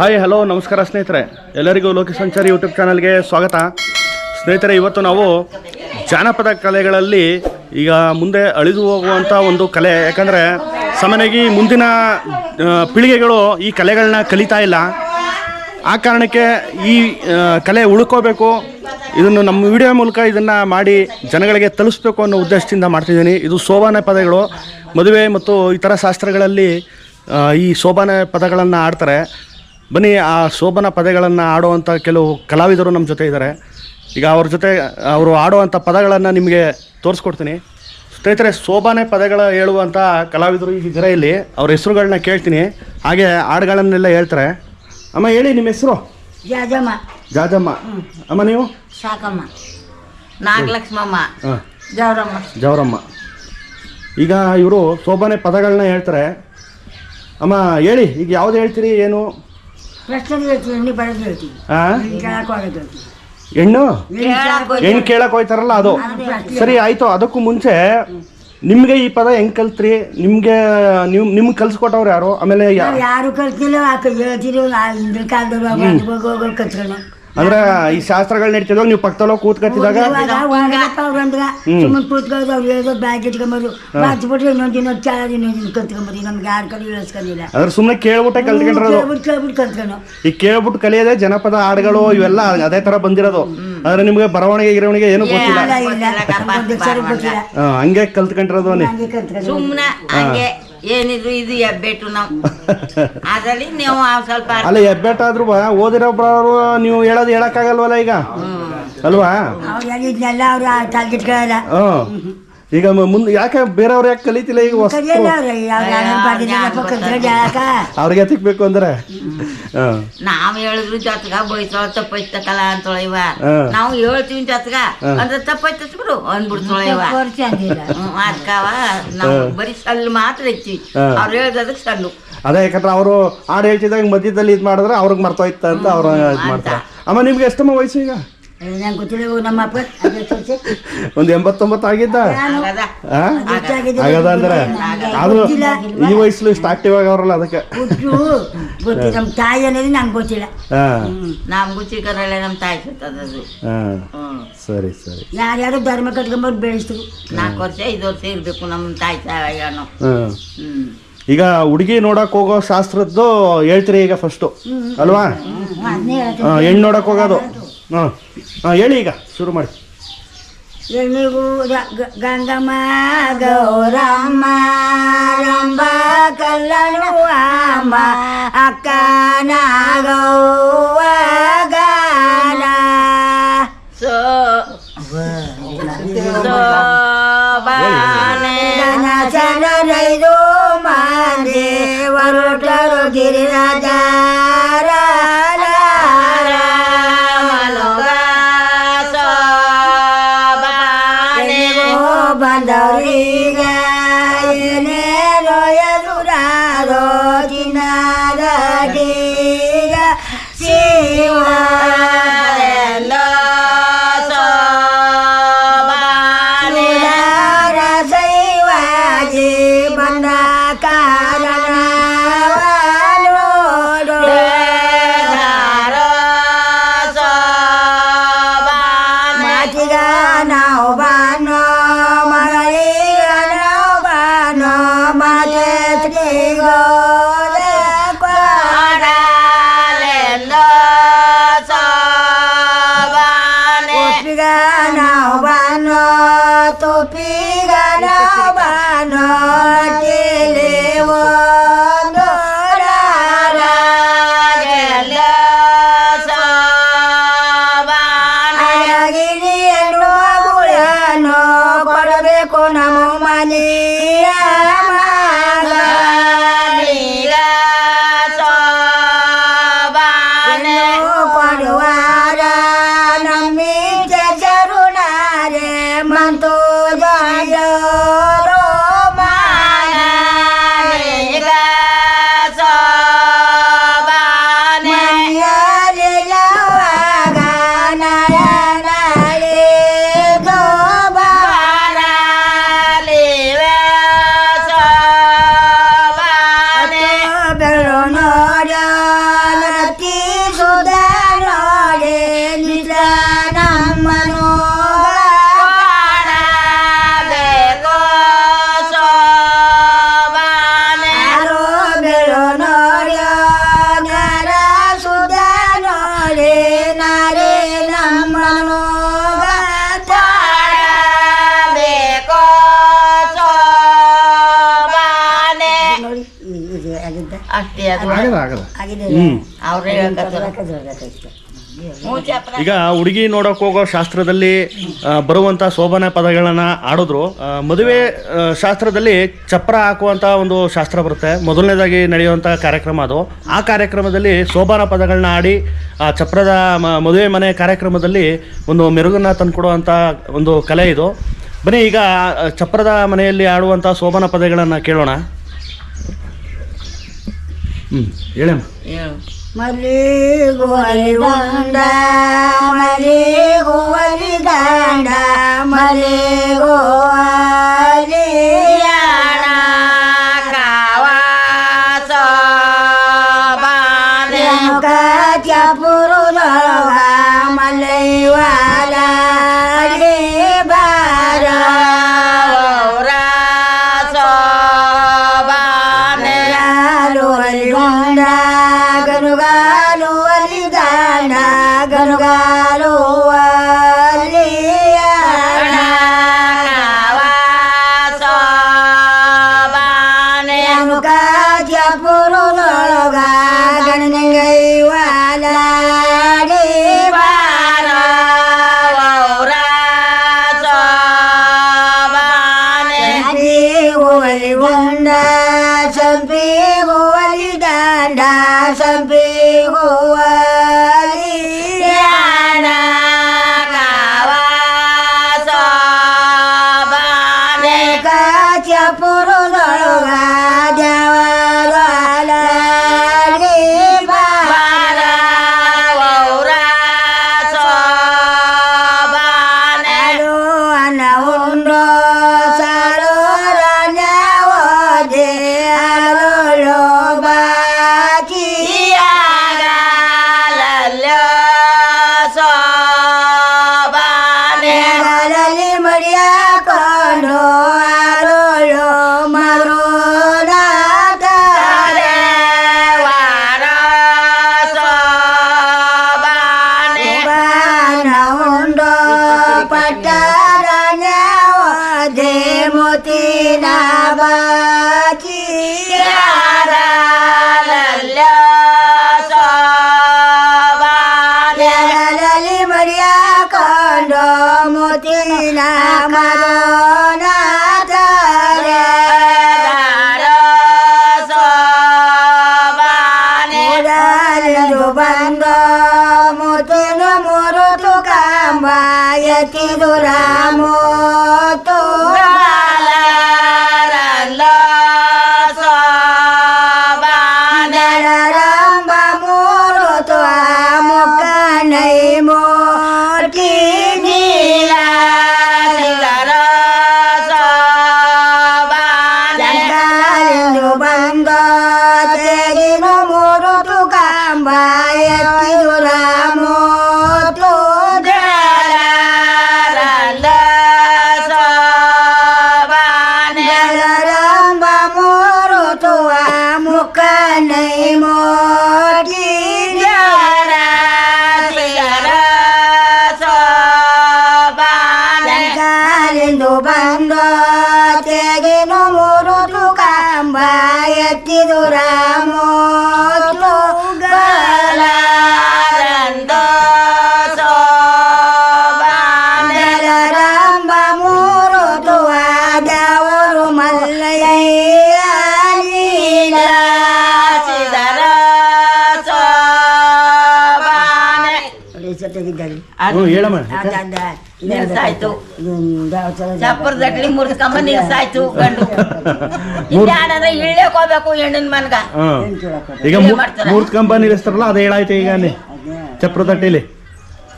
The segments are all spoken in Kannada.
ಹಾಯ್ ಹಲೋ ನಮಸ್ಕಾರ ಸ್ನೇಹಿತರೆ. ಎಲ್ಲರಿಗೂ ಲೋಕ ಸಂಚಾರಿ ಯೂಟ್ಯೂಬ್ ಚಾನಲ್ಗೆ ಸ್ವಾಗತ. ಸ್ನೇಹಿತರೆ, ಇವತ್ತು ನಾವು ಜಾನಪದ ಕಲೆಗಳಲ್ಲಿ ಈಗ ಮುಂದೆ ಅಳಿದು ಹೋಗುವಂಥ ಒಂದು ಕಲೆ. ಯಾಕಂದರೆ ಸಾಮಾನ್ಯವಾಗಿ ಮುಂದಿನ ಪೀಳಿಗೆಗಳು ಈ ಕಲೆಗಳನ್ನ ಕಲಿತಾ ಇಲ್ಲ. ಆ ಕಾರಣಕ್ಕೆ ಈ ಕಲೆ ಉಳ್ಕೋಬೇಕು. ಇದನ್ನು ನಮ್ಮ ವಿಡಿಯೋ ಮೂಲಕ ಇದನ್ನು ಮಾಡಿ ಜನಗಳಿಗೆ ತಲುಪಿಸ್ಬೇಕು ಅನ್ನೋ ಉದ್ದೇಶದಿಂದ ಮಾಡ್ತಿದ್ದೀನಿ. ಇದು ಸೋಬಾನೆ ಪದಗಳು. ಮದುವೆ ಮತ್ತು ಇತರ ಶಾಸ್ತ್ರಗಳಲ್ಲಿ ಈ ಸೋಬಾನೆ ಪದಗಳನ್ನು ಆಡ್ತಾರೆ. ಬನ್ನಿ ಆ ಶೋಭನ ಪದಗಳನ್ನು ಆಡುವಂಥ ಕೆಲವು ಕಲಾವಿದರು ನಮ್ಮ ಜೊತೆ ಇದ್ದಾರೆ. ಈಗ ಅವ್ರ ಜೊತೆ ಅವರು ಆಡುವಂಥ ಪದಗಳನ್ನು ನಿಮಗೆ ತೋರಿಸ್ಕೊಡ್ತೀನಿ. ಸ್ನೇಹಿತರೆ ಶೋಭಾನೆ ಪದಗಳ ಹೇಳುವಂಥ ಕಲಾವಿದರು ಈಗ ಇದ್ದಾರೆ ಇಲ್ಲಿ. ಅವ್ರ ಹೆಸರುಗಳನ್ನ ಕೇಳ್ತೀನಿ. ಹಾಗೆ ಹಾಡುಗಳನ್ನೆಲ್ಲ ಹೇಳ್ತಾರೆ. ಅಮ್ಮ ಹೇಳಿ ನಿಮ್ಮ ಹೆಸರು? ಜಾಜಮ್ಮ. ಜಾಜಮ್ಮ. ಅಮ್ಮ ನೀವು? ಸಾಕಮ್ಮ. ನಾಗಲಕ್ಷ್ಮಮ್ಮ. ಜವರಮ್ಮ. ಜವರಮ್ಮ. ಈಗ ಇವರು ಶೋಭಾನೆ ಪದಗಳನ್ನ ಹೇಳ್ತಾರೆ. ಅಮ್ಮ ಹೇಳಿ ಈಗ ಯಾವ್ದು ಹೇಳ್ತೀರಿ ಏನು? ಎಣ್ಣೆ ಬರೋದು ಹೇಳ್ತೀವಿ. ಆ? ಕೇಳಕ್ಕೆ ಹೋಗೋದು ಹೇಳ್ತೀವಿ ಹೆಣ್ಣು? ಕೇಳಕ್ಕೆ ಹೆಣ್ಣು ಕೇಳಕ್ ಹೋಯ್ತಾರಲ್ಲ ಅದು. ಸರಿ ಆಯ್ತು. ಅದಕ್ಕೂ ಮುಂಚೆ ನಿಮ್ಗೆ ಈ ಪದ ಹೆಂಗ್ ಕಲ್ತ್ರಿ? ನಿಮ್ಗೆ ನಿಮ್ ನಿಮ್ಗೆ ಕಲ್ಸ್ಕೊಟ್ಟವ್ರು ಯಾರು? ಆಮೇಲೆ ಯಾರು ಕಲ್ತಿಲ್ಲ ಹೇಳ್ತಿರೋ ಹಿಂದಿನ ಕಾಲದವ್ರು ಹೋಗೋರು ಕಲ್ತ್ಕೊಂಡು ಅಂದ್ರೆ ಈ ಶಾಸ್ತ್ರಗಳು ನಡೀತಿದಾಗ ನೀವು ಪಕ್ಕದಲ್ಲೋ ಕೂತ್ಕತ್ತಿದಾಗ? ಸುಮ್ಮನೆ ಕೂತ್ಕೊಂಡು ಅವ್ರು ಹೇಳೋ ಬ್ಯಾಗ್ ಇಟ್ಕೊಂಬರು. ಬಾಚ್ಬಿಟ್ರೆ ಇನ್ನೊಂದು ದಿನ ಚಾಲ ಇನ್ನೊಂದು ಕಲ್ತ್ಕೊಂಬರಿ ನಮ್ಗೆ ಯಾರು ಕಲಿ ಹೇಳಿಸ್ಕೊಂಡಿಲ್ಲ. ಅಂದ್ರೆ ಸುಮ್ಮನೆ ಕೇಳ್ಬಿಟ್ಟೆ ಕಲ್ತ್ಕೊಂಡಿರೋದು. ಕೇಳ್ಬಿಟ್ಟು ಕೇಳ್ಬಿಟ್ಟು ಕಲ್ತ್ಕೊಂಡು ಈಗ ಕೇಳ್ಬಿಟ್ಟು ಕಲಿಯೋದೇ ಜನಪದ ಹಾಡುಗಳು ಇವೆಲ್ಲ ಅದೇ ತರ ಬಂದಿರೋದು. ಆದ್ರೆ ನಿಮ್ಗೆ ಬರವಣಿಗೆ ಗಿರವಣಿಗೆ ಏನು ಗೊತ್ತಿಲ್ಲ. ಹಂಗೆ ಕಲ್ತ್ಕೊಂಡಿರೋದು ಸುಮ್ಮನೆ ಹಂಗೆ ಏನಿದ್ರು ಇದು ಹೆಬ್ಬೆಟ್ಟು ನಾವು. ಅದರಲ್ಲಿ ನೀವು ಸ್ವಲ್ಪ ಅಲ್ಲ ಎಬ್ಬೆಟ್ಟಾದ್ರು ಓದಿರೋಬ್ರು ನೀವು ಹೇಳೋದು ಹೇಳಕ್ಕಾಗಲ್ವಲ್ಲ ಈಗ? ಅಲ್ವಾ? ಅವ್ರು ಹೇಳಿದ್ನೆಲ್ಲ ಅವ್ರು ತಲೆಗಿಟ್ಕೊಳ್ಳಲ್ಲ ಹ್ಮ್. ಈಗ ಮುಂದೆ ಯಾಕೆ ಬೇರೆಯವ್ರು ಯಾಕೆ ಕಲಿತಿಲ್ಲ ಈಗ ಹೊಸ ಅವ್ರಿಗೆ ತಿಕ್ಬೇಕು ಅಂದ್ರೆ? ನಾವ್ ಹೇಳಿದ್ರು ಜೊತ್ಗ ಬೈತಾಳ ತಪ್ಪೈತಕಲ್ಲ ಅಂತೊಳ ಇವ. ನಾವು ಹೇಳ್ತೀವಿ ಜಾತ್ಗ ಅಂದ್ರೆ ತಪ್ಪೈತ ಬಿಡು ಅಂದ್ಬಿಡ್ತಾಳ ಇವ. ಅದ್ಕವ ನಾವು ಬರೀ ಸಲ್ಲು ಮಾತ್ರ ಹಾ. ಅವ್ರು ಹೇಳ್ದದಕ್ಕೆ ಸಲ್ಲು ಅದೇ ಯಾಕಂದ್ರೆ ಅವರು ಹಾಡು ಹೇಳ್ತಿದ್ದಾಗ ಮಧ್ಯದಲ್ಲಿ ಇದು ಮಾಡಿದ್ರೆ ಅವ್ರಿಗೆ ಮರ್ತೋಯ್ತ ಅಂತ ಅವ್ರು ಇದು ಮಾಡ್ತಾರೆ. ಅಮ್ಮ ನಿಮ್ಗೆ ಎಷ್ಟಮ್ಮ ವಯಸ್ಸು ಈಗ? ನಂಗೆ ಗೊತ್ತಿಲ್ಲ ನಮ್ಮ ಅಪ್ಪ ಒಂದು ಎಂಬತ್ತೊಂಬತ್ತು ಆಗಿದ್ದ? ಆಗದ? ಅಂದ್ರೆ? ಆದ್ರೂ. ಈ ವಯಸ್ಸು ಇಷ್ಟು ಆಕ್ಟಿವ್ ಆಗವ್ರಲ್ಲ ಅದಕ್ಕೆ. ಹುಟ್ಟು ಗೊತ್ತಿಲ್ಲ. ನಮ್ಮ ತಾಯಿ ಅನ್ನೋದು ನಂಗೆ ಗೊತ್ತಿಲ್ಲ. ನಮ್ಮ ನಮ್ಗೂ ಚಿಕ್ಕದ್ರಲ್ಲೇ ನಮ್ಮ ತಾಯಿ ಸುತ್ತದದು. ಸರಿ ಸರಿ. ಯಾರ್ಯಾರು ಧರ್ಮ ಕಟ್ಕೊಂಬಂದು ಬೆಳೆಸ್ತು ನಾಲ್ಕು ವರ್ಷ ಐದು ವರ್ಷ ಇರ್ಬೇಕು ನಮ್ಮ ತಾಯಿ ಹ್ಮ್. ಈಗ ಹುಡುಗಿ ನೋಡಕ್ ಹೋಗೋ ಶಾಸ್ತ್ರದ್ದು ಹೇಳ್ತೀರಿ ಈಗ ಫಸ್ಟು ಅಲ್ವಾ? ಹೆಣ್ಣು ನೋಡಕ್ ಹೋಗೋದು. ಹಾಂ ಹಾಂ ಹೇಳಿ ಈಗ ಶುರು ಮಾಡಿ. ಗಂಗಮ್ಮ ಗೌರಮ್ಮ ರಂಬ ಕಲ್ಲನು ಅಮ್ಮ ಅಕ್ಕ ನಾಗವ್ವ ಗಾನ ಸೊ ಜನರೈದು ಮಂದಿ ಹೊರಟರು ಗಿರಿರಾಜ. ಆಗದ. ಆಗದ. ಆಗಿದೆ ಅವ್ರೇ ಈಗ ಹುಡುಗಿ ನೋಡಕ್ ಹೋಗೋ ಶಾಸ್ತ್ರದಲ್ಲಿ ಬರುವಂತ ಶೋಭನ ಪದಗಳನ್ನ ಆಡಿದ್ರು. ಮದುವೆ ಶಾಸ್ತ್ರದಲ್ಲಿ ಚಪ್ರ ಹಾಕುವಂತ ಒಂದು ಶಾಸ್ತ್ರ ಬರುತ್ತೆ. ಮೊದಲನೇದಾಗಿ ನಡೆಯುವಂತ ಕಾರ್ಯಕ್ರಮ ಅದು. ಆ ಕಾರ್ಯಕ್ರಮದಲ್ಲಿ ಶೋಭನ ಪದಗಳನ್ನ ಆಡಿ ಆ ಚಪ್ರದ ಮದುವೆ ಮನೆ ಕಾರ್ಯಕ್ರಮದಲ್ಲಿ ಒಂದು ಮೆರುಗನ್ನ ತಂದುಕೊಡುವಂತ ಒಂದು ಕಲೆ ಇದು. ಬನ್ನಿ ಈಗ ಚಪ್ರದ ಮನೆಯಲ್ಲಿ ಆಡುವಂತ ಶೋಭನ ಪದಗಳನ್ನ ಕೇಳೋಣ. ಹ್ಮ್ ಹೇಳಮ್ಮ. ಹೇಳು ಮಲ್ಲಿಗುವಲಿ ಗೊಂಡ ಮಲ್ಲಿಗುವಲಿ ಗಾಂಡ ಮಲ್ಲಿಗುವಲಿ هو لدان داس به هو γιατί δουλά μου το ಹ್ಞೂ ಹೇಳಮ್ಮ. ನಿಲ್ಸಾಯ್ತು ಚಪ್ಪರದಟ್ಲಿ ಮುರ್ಸ್ಕೊಂಬ ನಿಲ್ಸಾಯ್ತು ಗಂಡು. ಹೋಗ್ಬೇಕು ಹೆಣ್ಣಿನ ಮನ್ಗ. ಈಗ ಏನ್ ಮಾಡ್ತಾರ? ಅದು ಹೇಳಾಯ್ತು ಈಗ ಅಲ್ಲಿ. ಚಪ್ರದಟ್ಟಿಲಿ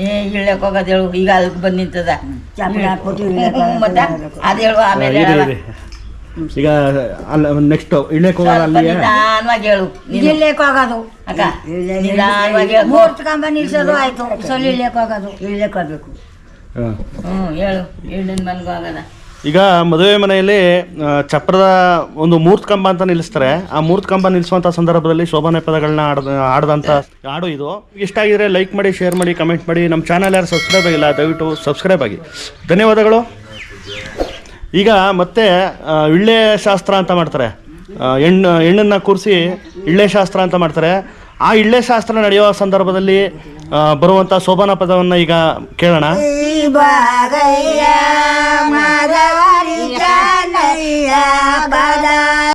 ಏ ಇಳ್ಯಕ್ ಹೋಗೋದ್ ಹೇಳು ಈಗ ಅದಕ್ಕೆ ಬಂದ್ ನಿಂತದ. ಚಪ್ರ ಹ್ಮ್, ಮತ್ತೆ? ಅದ್ ಹೇಳು ಆಮೇಲೆ ಇರಿ ಹೇಳವ. ಇರಿ ಈಗ ಅಲ್ಲ ನೆಕ್ಸ್ಟ್ ಇಳ್ಯಕ್ಕೆ ಹೋಗೋದು ಅಲ್ಲಿ ನಿಧಾನವಾಗಿ ಹೇಳು. ನೀನು. ಇಳ್ಯಕ್ ಹೋಗೋದು. ಅಕ್ಕ ನಿಧಾನವಾಗಿ ಹೇಳು. ಮೂರ್ತ ಕಂಬ ನಿಲ್ಸೋದು ಆಯ್ತು. ಸೊಲ್ ಹೋಗೋದು. ಹೋಗ್ಬೇಕು. ಹಾಂ. ಹ್ಞೂ ಹೇಳು. ಇಳ್ಳಿನ ಮನೆಗೆ ಹೋಗೋದ. ಈಗ ಮದುವೆ ಮನೆಯಲ್ಲಿ ಆ, ಚಪ್ರದ ಒಂದು ಮೂರ್ತ ಕಂಬ ಅಂತ ನಿಲ್ಲಿಸ್ತಾರೆ. ಆ ಮೂರ್ತ ಕಂಬ ನಿಲ್ಲಿಸುವಂಥ ಸಂದರ್ಭದಲ್ಲಿ ಶೋಭಾನೆ ಪದಗಳನ್ನ ಆಡ್ದ ಆಡ್ದಂಥ ಹಾಡು ಇದು. ಇಷ್ಟ ಆಗಿದ್ರೆ ಲೈಕ್ ಮಾಡಿ ಶೇರ್ ಮಾಡಿ ಕಮೆಂಟ್ ಮಾಡಿ. ನಮ್ಮ ಚಾನಲ್ ಯಾರು ಸಬ್ಸ್ಕ್ರೈಬ್ ಆಗಿಲ್ಲ ದಯವಿಟ್ಟು ಸಬ್ಸ್ಕ್ರೈಬ್ ಆಗಿ. ಧನ್ಯವಾದಗಳು. ಈಗ ಮತ್ತೆ ಇಳ್ಳೆ ಶಾಸ್ತ್ರ ಅಂತ ಮಾಡ್ತಾರೆ. ಹೆಣ್ಣು, ಹೆಣ್ಣನ್ನ ಕೂರಿಸಿ ಇಳ್ಳೆ ಶಾಸ್ತ್ರ ಅಂತ ಮಾಡ್ತಾರೆ. ಆ ಇಳ್ಳೆ ಶಾಸ್ತ್ರ ನಡೆಯುವ ಸಂದರ್ಭದಲ್ಲಿ ಬರುವಂತ ಶೋಭಾನ ಪದವನ್ನು ಈಗ ಕೇಳೋಣ.